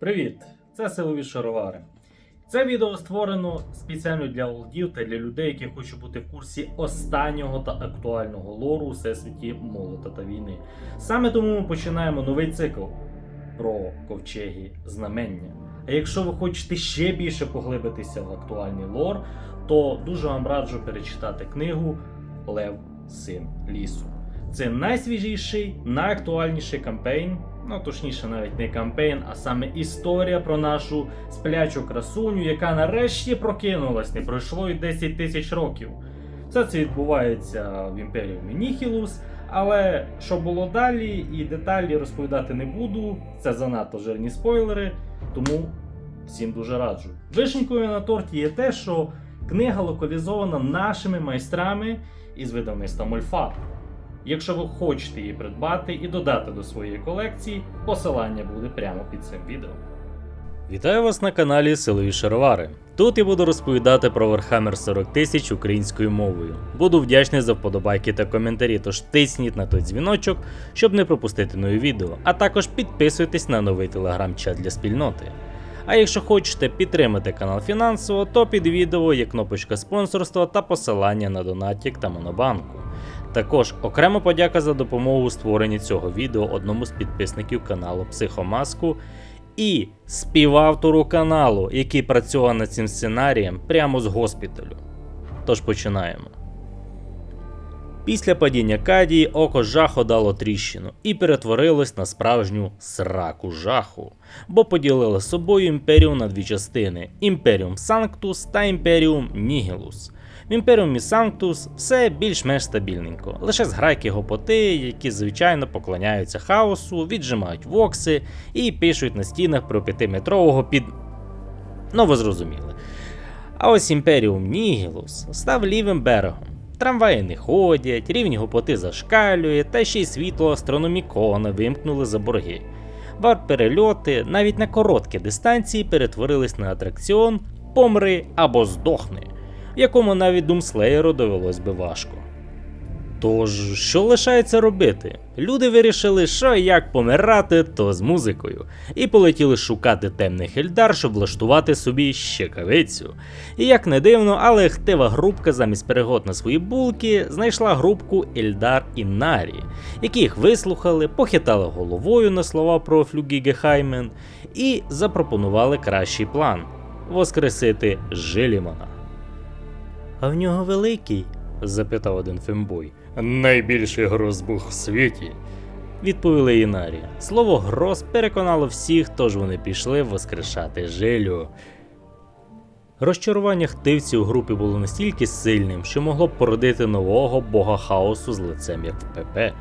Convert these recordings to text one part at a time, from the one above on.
Привіт! Це силові шаровари. Це відео створено спеціально для олдів та для людей, які хочуть бути в курсі останнього та актуального лору у всесвіті молота та війни. Саме тому ми починаємо новий цикл про ковчеги знамення. А якщо ви хочете ще більше поглибитися в актуальний лор, то дуже вам раджу перечитати книгу Лев Син Лісу. Це найсвіжіший, найактуальніший кампейн. Ну, точніше, навіть не кампейн, а саме історія про нашу сплячу красуню, яка нарешті прокинулась, не пройшло й 10 тисяч років. Все це відбувається в імперіумі Ніхілус, але що було далі, і деталі розповідати не буду. Це занадто жирні спойлери, тому всім дуже раджу. Вишенькою на торті є те, що книга локалізована нашими майстрами із видавництва Мольфа. Якщо ви хочете її придбати і додати до своєї колекції, посилання буде прямо під цим відео. Вітаю вас на каналі Силові Шаровари. Тут я буду розповідати про Warhammer 40 тисяч українською мовою. Буду вдячний за вподобайки та коментарі, тож тисніть на той дзвіночок, щоб не пропустити нові відео, а також підписуйтесь на новий телеграм-чат для спільноти. А якщо хочете підтримати канал фінансово, то під відео є кнопочка спонсорства та посилання на Донатік та Монобанку. Також окрема подяка за допомогу у створенні цього відео одному з підписників каналу Психомаску і співавтору каналу, який працював над цим сценарієм прямо з госпіталю. Тож починаємо. Після падіння Кадії око жаху дало тріщину і перетворилось на справжню сраку жаху, бо поділили собою імперію на дві частини: Імперіум Санктус та Імперіум Нігілус. В Імперіумі Санктус все більш-менш стабільненько, лише зграйки гопоти, які звичайно поклоняються хаосу, віджимають вокси і пишуть на стінах про п'ятиметрового під. Ну, ви зрозуміли. А ось Імперіум Нігілус став лівим берегом. Трамваї не ходять, рівень гопоти зашкалює, та ще й світло астрономікона вимкнули за борги. Варп-перельоти навіть на короткі дистанції перетворились на атракціон Помри або здохни, якому навіть Думслеєру довелось би важко. Тож, що лишається робити? Люди вирішили, що як помирати, то з музикою, і полетіли шукати темних Ельдар, щоб влаштувати собі щекавицю. І як не дивно, але хтива групка замість перегод на свої булки знайшла групку Ельдар і Нарі, які їх вислухали, похитали головою на слова про Флюгігехаймен і запропонували кращий план воскресити Жилімана. А в нього великий? запитав один фембой. Найбільший грозбух в світі. Відповіли Інарі. Слово гроз переконало всіх, тож вони пішли воскрешати жилю. Розчарування хтивців у групі було настільки сильним, що могло б породити нового бога хаосу з лицем, як в ПП.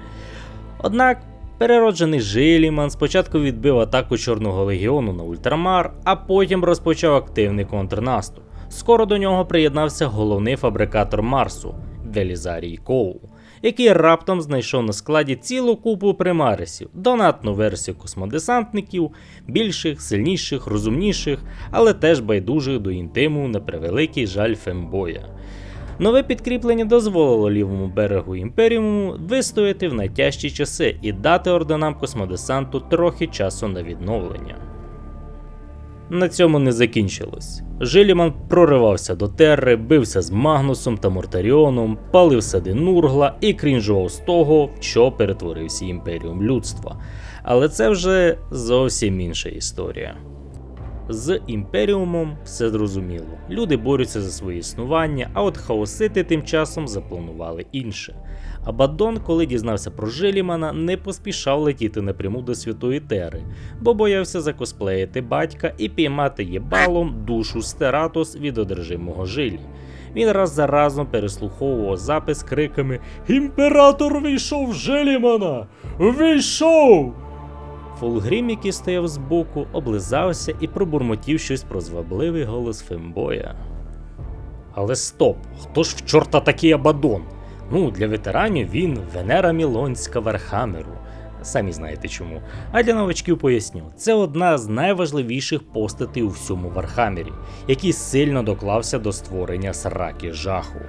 Однак перероджений Жиліман спочатку відбив атаку Чорного легіону на Ультрамар, а потім розпочав активний контрнаступ. Скоро до нього приєднався головний фабрикатор Марсу Велізарій Коу, який раптом знайшов на складі цілу купу примарисів, донатну версію космодесантників, більших, сильніших, розумніших, але теж байдужих до інтиму на превеликий жаль фембоя. Нове підкріплення дозволило лівому берегу імперіуму вистояти в найтяжчі часи і дати орденам космодесанту трохи часу на відновлення. На цьому не закінчилось. Жиліман проривався до Терри, бився з Магнусом та Мортаріоном, палив сади Нургла і крінжував з того, що перетворився імперіум людства. Але це вже зовсім інша історія. З імперіумом все зрозуміло. Люди борються за своє існування, а от хаосити тим часом запланували інше. Абаддон, коли дізнався про Жилімана, не поспішав летіти напряму до Святої Тери, бо боявся закосплеїти батька і піймати єбалом душу Стератос від одержимого жилі. Він раз за разом переслуховував запис криками Імператор вийшов Жилімана! Вийшов! Фулгрім, який стояв збоку, облизався і пробурмотів щось про звабливий голос Фембоя. Але стоп, хто ж в чорта такий Абадон? Ну, для ветеранів він Венера Мілонська Вархамеру. Самі знаєте чому. А для новачків поясню, це одна з найважливіших постатей у всьому Вархамері, який сильно доклався до створення сраки жаху.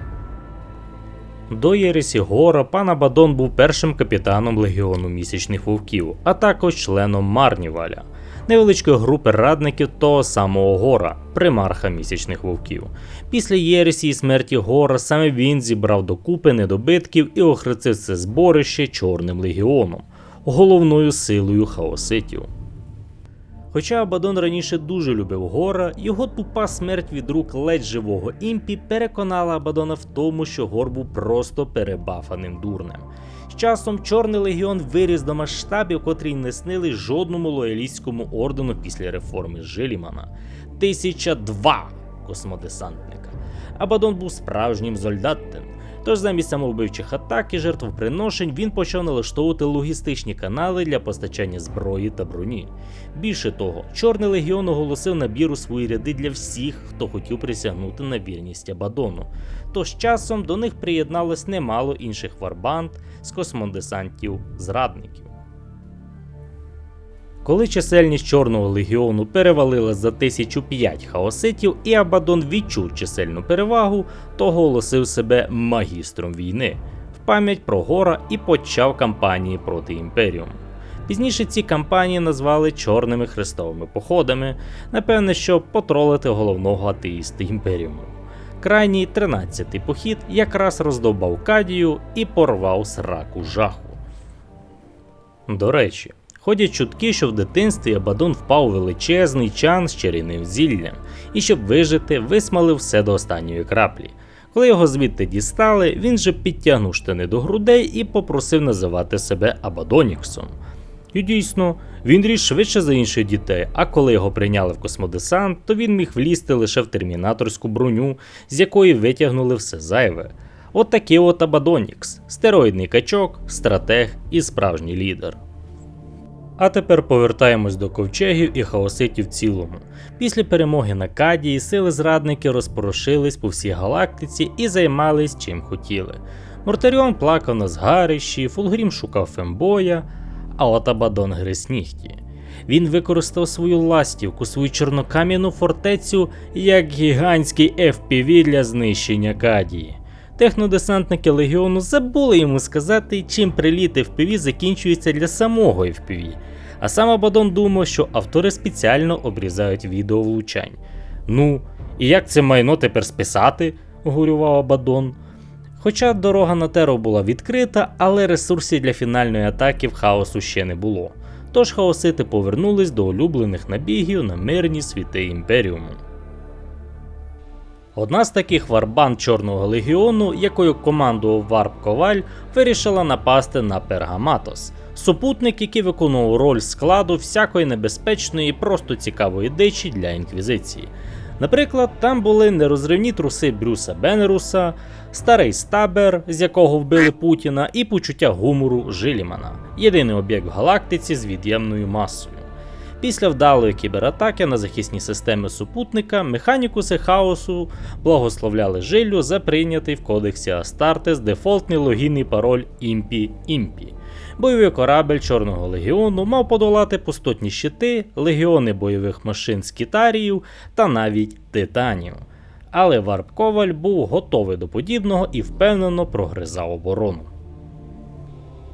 До Єресі Гора пан Абадон був першим капітаном легіону місячних вовків, а також членом Марніваля. невеличкої групи радників того самого Гора, примарха місячних вовків. Після Єресі і смерті Гора саме він зібрав докупи недобитків і охрестив це зборище Чорним легіоном, головною силою хаоситів. Хоча Абадон раніше дуже любив Гора, його тупа смерть від рук ледь живого імпі переконала Абадона в тому, що Гор був просто перебафаним дурнем. З часом Чорний легіон виріс до масштабів, котрі не снили жодному лоялістському ордену після реформи Жилімана. 1002 космодесантника. Абадон був справжнім зольдаттем. Тож замість самовбивчих атак і жертвоприношень він почав налаштовувати логістичні канали для постачання зброї та броні. Більше того, Чорний легіон оголосив набір у свої ряди для всіх, хто хотів присягнути на вірність Абадону. Тож часом до них приєдналось немало інших варбанд з космодесантів-зрадників. Коли чисельність Чорного легіону перевалила за 1005 хаоситів і Абадон відчув чисельну перевагу, то оголосив себе магістром війни в пам'ять про Гора і почав кампанії проти Імперіуму. Пізніше ці кампанії назвали чорними хрестовими походами, напевне, щоб потролити головного атеїста імперіуму. Крайній 13-й похід якраз роздовбав Кадію і порвав сраку жаху. До речі, ходять чутки, що в дитинстві Абадон впав у величезний чан з чарівним зіллям, і щоб вижити, висмалив все до останньої краплі. Коли його звідти дістали, він же підтягнув штани до грудей і попросив називати себе Абадоніксом. І дійсно, він ріс швидше за інших дітей, а коли його прийняли в космодесант, то він міг влізти лише в термінаторську броню, з якої витягнули все зайве. От такий от Абадонікс, стероїдний качок, стратег і справжній лідер. А тепер повертаємось до ковчегів і хаоситів в цілому. Після перемоги на Кадії сили зрадники розпорошились по всій галактиці і займались чим хотіли. Мортаріон плакав на згарищі, Фулгрім шукав Фембоя, а от Абадон гриз нігті. Він використав свою ластівку, свою чорнокам'яну фортецю як гігантський FPV для знищення Кадії. Технодесантники легіону забули йому сказати, чим приліт FPV закінчується для самого FPV. А сам Абадон думав, що автори спеціально обрізають відео влучань. Ну, і як це майно тепер списати? горював Абадон. Хоча дорога на Теро була відкрита, але ресурсів для фінальної атаки в хаосу ще не було. Тож хаосити повернулись до улюблених набігів на мирні світи Імперіуму. Одна з таких варбанд Чорного легіону, якою командував Варп Коваль, вирішила напасти на Пергаматос, супутник, який виконував роль складу всякої небезпечної і просто цікавої дичі для інквізиції. Наприклад, там були нерозривні труси Брюса Бенеруса, старий стабер, з якого вбили Путіна, і почуття гумору Жилімана, єдиний об'єкт в галактиці з від'ємною масою. Після вдалої кібератаки на захисні системи супутника механікуси хаосу благословляли жилю за прийнятий в кодексі Астартес дефолтний логінний пароль імпі імпі Бойовий корабель Чорного легіону мав подолати пустотні щити, легіони бойових машин з кітаріїв та навіть титанів. Але Варп Коваль був готовий до подібного і впевнено прогризав оборону.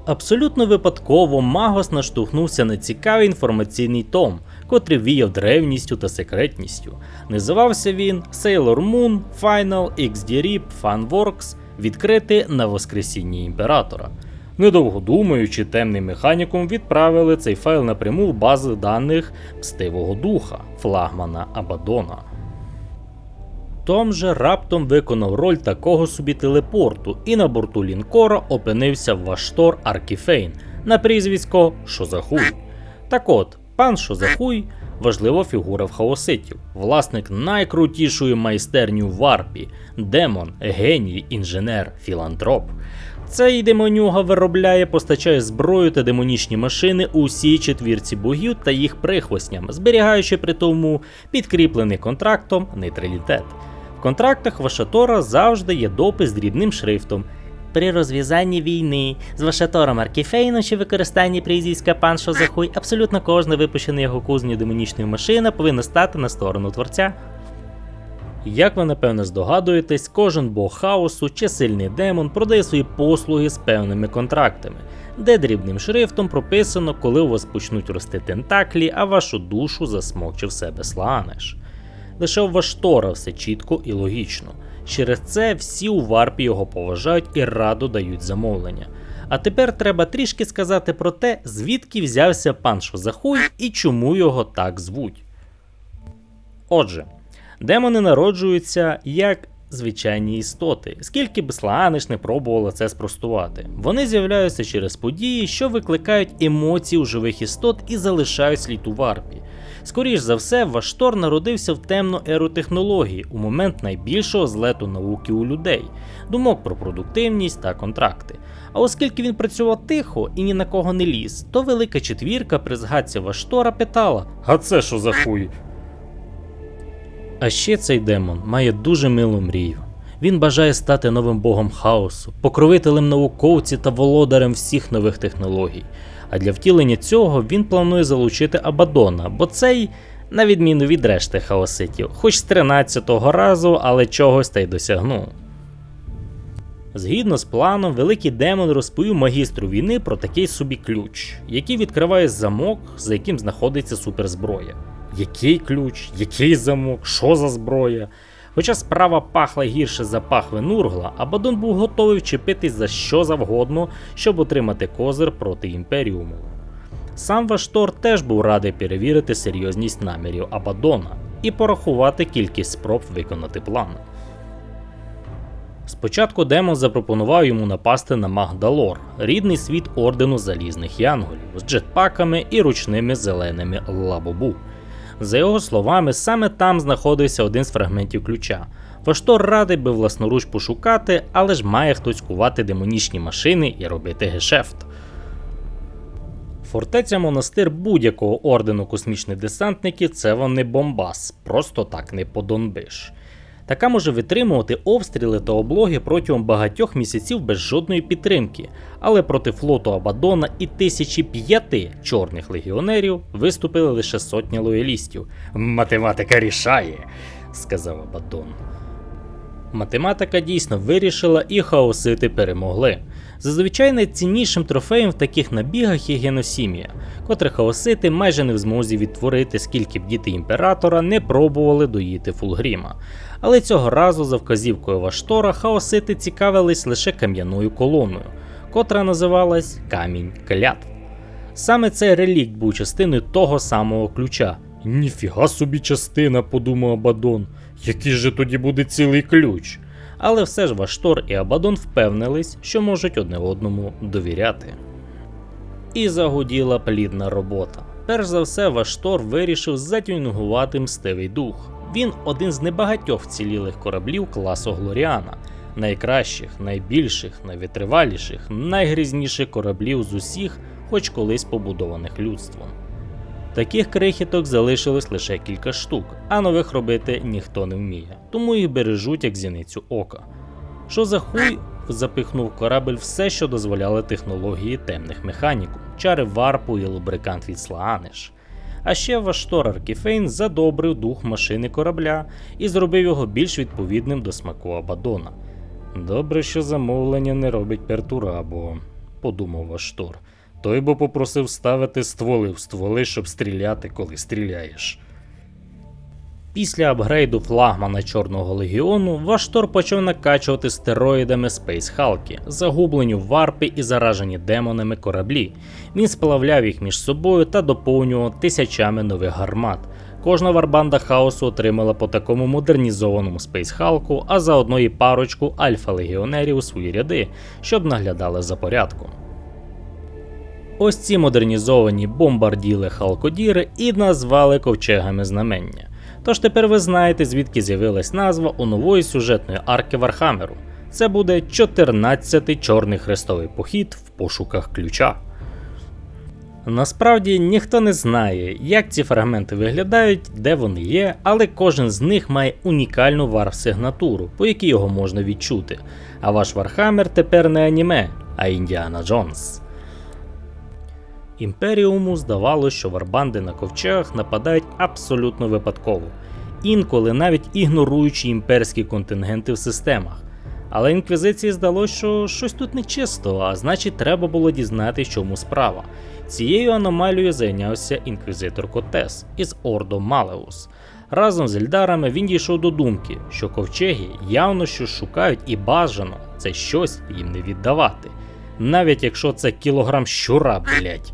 Абсолютно випадково Магос наштовхнувся на цікавий інформаційний том, котрий віяв древністю та секретністю. Називався він Sailor Moon Final XD RIP Funworks, відкритий на Воскресінні імператора. Недовго думаючи, темним механіком відправили цей файл напряму в бази даних Мстивого духа, флагмана Абадона. Том же раптом виконав роль такого собі телепорту і на борту лінкора опинився Ваштор Аркіфейн на прізвисько Шозахуй. Так от, пан Шозахуй важлива фігура в хаоситів, власник найкрутішої майстерні в варпі, демон, геній, інженер, філантроп. Цей демонюга виробляє, постачає зброю та демонічні машини усій четвірці богів та їх прихвостням, зберігаючи при тому підкріплений контрактом нейтралітет. В контрактах Вашатора завжди є допис дрібним шрифтом. При розв'язанні війни з Вашатором Аркіфейном чи використанні прізвиська пан Шозахуй, абсолютно кожна випущена його кузню демонічної машина повинна стати на сторону творця. Як ви напевне здогадуєтесь, кожен бог хаосу чи сильний демон продає свої послуги з певними контрактами. де дрібним шрифтом прописано, коли у вас почнуть рости тентаклі, а вашу душу засмокче в себе Слаанеш. Лише у Ваштора все чітко і логічно. Через це всі у варпі його поважають і радо дають замовлення. А тепер треба трішки сказати про те, звідки взявся пан Шозахуй і чому його так звуть. Отже, демони народжуються як звичайні істоти, скільки б Слааниш не пробувала це спростувати. Вони з'являються через події, що викликають емоції у живих істот і залишають слід у варпі. Скоріш за все, Ваштор народився в темну еру технології у момент найбільшого злету науки у людей, думок про продуктивність та контракти. А оскільки він працював тихо і ні на кого не ліз, то велика четвірка при згадці Ваштора питала: А це що за хуй? А ще цей демон має дуже милу мрію. Він бажає стати новим богом хаосу, покровителем науковців та володарем всіх нових технологій. А для втілення цього він планує залучити Абадона, бо цей, на відміну від решти хаоситів, хоч з 13-го разу, але чогось та й досягнув. Згідно з планом, великий демон розповів магістру війни про такий собі ключ, який відкриває замок, за яким знаходиться суперзброя. Який ключ, який замок, що за зброя? Хоча справа пахла гірше за пахви Нургла, Абадон був готовий вчепитись за що завгодно, щоб отримати козир проти імперіуму. Сам Ваштор теж був радий перевірити серйозність намірів Абадона і порахувати кількість спроб виконати план. Спочатку демон запропонував йому напасти на Магдалор, рідний світ ордену залізних янголів з джетпаками і ручними зеленими лабобу. За його словами, саме там знаходився один з фрагментів ключа. Ваштор радий би власноруч пошукати, але ж має хтось кувати демонічні машини і робити гешефт. Фортеця монастир будь-якого ордену космічних десантників це вони бомбас, просто так не подонбиш. Така може витримувати обстріли та облоги протягом багатьох місяців без жодної підтримки, але проти флоту Абадона і тисячі п'яти чорних легіонерів виступили лише сотня лоялістів. Математика рішає, сказав Абадон. Математика дійсно вирішила, і хаосити перемогли. Зазвичай найціннішим трофеєм в таких набігах є геносімія, котре хаосити майже не в змозі відтворити, скільки б діти імператора не пробували доїти Фулгріма. Але цього разу, за вказівкою Ваштора, хаосити цікавились лише кам'яною колоною, котра називалась Камінь Клятв. Саме цей релікт був частиною того самого ключа. Ніфіга собі частина, подумав Абадон. Який же тоді буде цілий ключ? Але все ж Ваштор і Абадон впевнились, що можуть одне одному довіряти. І загуділа плідна робота. Перш за все, Ваштор вирішив затюнгувати мстивий дух. Він один з небагатьох вцілілих кораблів класу Глоріана, найкращих, найбільших, найвитриваліших, найгрізніших кораблів з усіх, хоч колись побудованих людством. Таких крихіток залишилось лише кілька штук, а нових робити ніхто не вміє, тому їх бережуть як зіницю ока. Що за хуй запихнув корабель все, що дозволяли технології темних механікум, чари варпу і лубрикант від Слааниш. А ще Ваштор Аркіфейн задобрив дух машини корабля і зробив його більш відповідним до смаку Абадона. Добре, що замовлення не робить Пертурабо, подумав Ваштор. Той би попросив ставити стволи в стволи, щоб стріляти, коли стріляєш. Після апгрейду флагмана Чорного легіону Ваштор почав накачувати стероїдами Space Халки, загублені варпи і заражені демонами кораблі. Він сплавляв їх між собою та доповнював тисячами нових гармат. Кожна варбанда хаосу отримала по такому модернізованому Space Халку, а заодно і парочку альфа-легіонерів у свої ряди, щоб наглядали за порядком. Ось ці модернізовані бомбарділи халкодіри і назвали ковчегами знамення. Тож тепер ви знаєте, звідки з'явилась назва у нової сюжетної арки Вархамеру. Це буде 14-й чорний хрестовий похід в пошуках ключа. Насправді ніхто не знає, як ці фрагменти виглядають, де вони є, але кожен з них має унікальну варф-сигнатуру, по якій його можна відчути. А ваш Вархаммер тепер не аніме, а Індіана Джонс. Імперіуму здавалося, що варбанди на ковчегах нападають абсолютно випадково, інколи навіть ігноруючи імперські контингенти в системах. Але інквізиції здалося, що щось тут нечисто, а значить, треба було дізнатися, чому справа. Цією аномалією зайнявся інквізитор Котес із Ордо Малеус. Разом з Ельдарами він дійшов до думки, що ковчеги явно щось шукають і бажано це щось їм не віддавати, навіть якщо це кілограм щура, блять.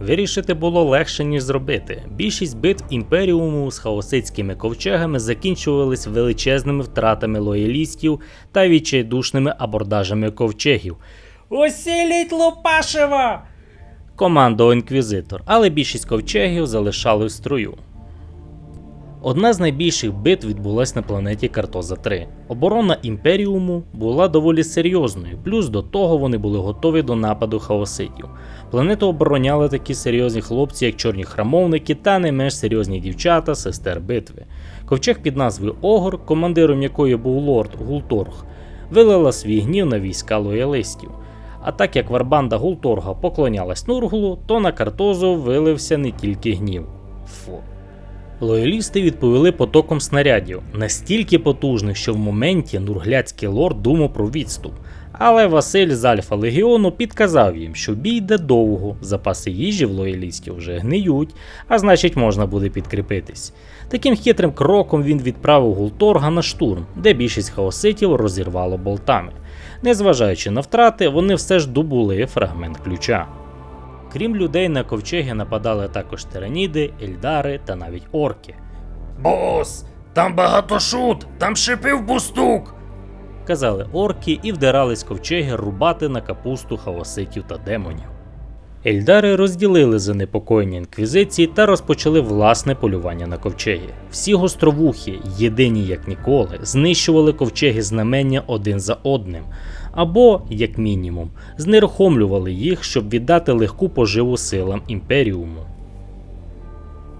Вирішити було легше, ніж зробити. Більшість битв імперіуму з хаоситськими ковчегами закінчувались величезними втратами лоялістів та відчайдушними абордажами ковчегів. Усіліть Лупашева! Командував інквізитор, але більшість ковчегів залишали в строю. Одна з найбільших битв відбулась на планеті Картоза 3. Оборона імперіуму була доволі серйозною, плюс до того вони були готові до нападу хаоситів. Планету обороняли такі серйозні хлопці, як чорні храмовники, та не менш серйозні дівчата, сестер битви. Ковчег під назвою Огор, командиром якої був лорд Гулторг, вилила свій гнів на війська лоялистів. А так як Варбанда Гулторга поклонялась Нурглу, то на Картозу вилився не тільки гнів. Фу. Лоялісти відповіли потоком снарядів, настільки потужних, що в моменті нургляцький лорд думав про відступ. Але Василь з Альфа Легіону підказав їм, що бій йде довго, запаси їжі в лоялістів вже гниють, а значить можна буде підкріпитись. Таким хитрим кроком він відправив Гулторга на штурм, де більшість хаоситів розірвало болтами. Незважаючи на втрати, вони все ж добули фрагмент ключа. Крім людей на ковчеги нападали також тираніди, ельдари та навіть орки. Бос, там багато шут, там шипив бустук. Казали орки і вдирались ковчеги рубати на капусту хаоситів та демонів. Ельдари розділили занепокоєння інквізиції та розпочали власне полювання на ковчеги. Всі гостровухи, єдині як ніколи, знищували ковчеги знамення один за одним, або, як мінімум, знерухомлювали їх, щоб віддати легку поживу силам імперіуму.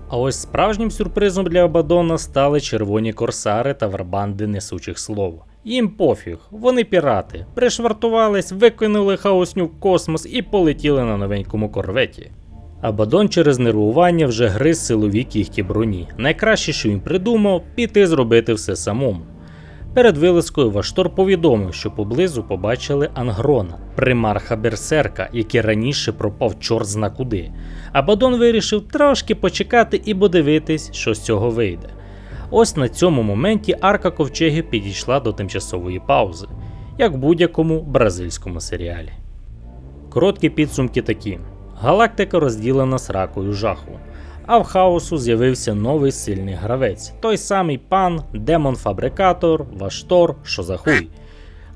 А ось справжнім сюрпризом для Абадона стали червоні корсари та варбанди несучих слов. Їм пофіг, вони пірати, пришвартувались, викинули хаосню в космос і полетіли на новенькому корветі. Абадон через нервування вже гриз силові кіхті броні. Найкраще, що він придумав, піти зробити все самому. Перед вилазкою Ваштор повідомив, що поблизу побачили Ангрона, примарха Берсерка, який раніше пропав чорт зна куди. Абадон вирішив трошки почекати і подивитись, що з цього вийде. Ось на цьому моменті арка ковчегів підійшла до тимчасової паузи, як в будь-якому бразильському серіалі. Короткі підсумки такі: галактика розділена сракою жаху, а в хаосу з'явився новий сильний гравець, той самий пан, демон-фабрикатор, Ваштор, Шозахуй.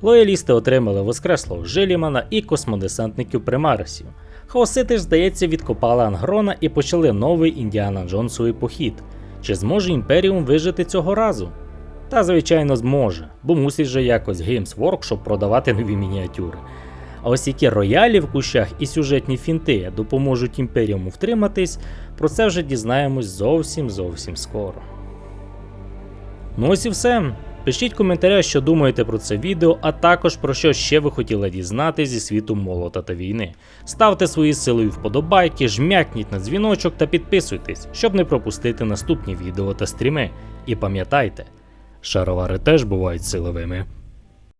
Лоялісти отримали воскреслого Жилімана і космодесантників Примарисів. Хаосити ж, здається, відкопали Ангрона і почали новий Індіана Джонсовий похід. Чи зможе Імперіум вижити цього разу? Та, звичайно, зможе, бо мусить же якось Games Workshop продавати нові мініатюри. А ось які роялі в кущах і сюжетні фінти допоможуть імперіуму втриматись, про це вже дізнаємось зовсім зовсім скоро. Ну ось і все. Пишіть в що думаєте про це відео, а також про що ще ви хотіли дізнатися зі світу молота та війни. Ставте свої сили вподобайки, жмякніть на дзвіночок та підписуйтесь, щоб не пропустити наступні відео та стріми. І пам'ятайте, шаровари теж бувають силовими.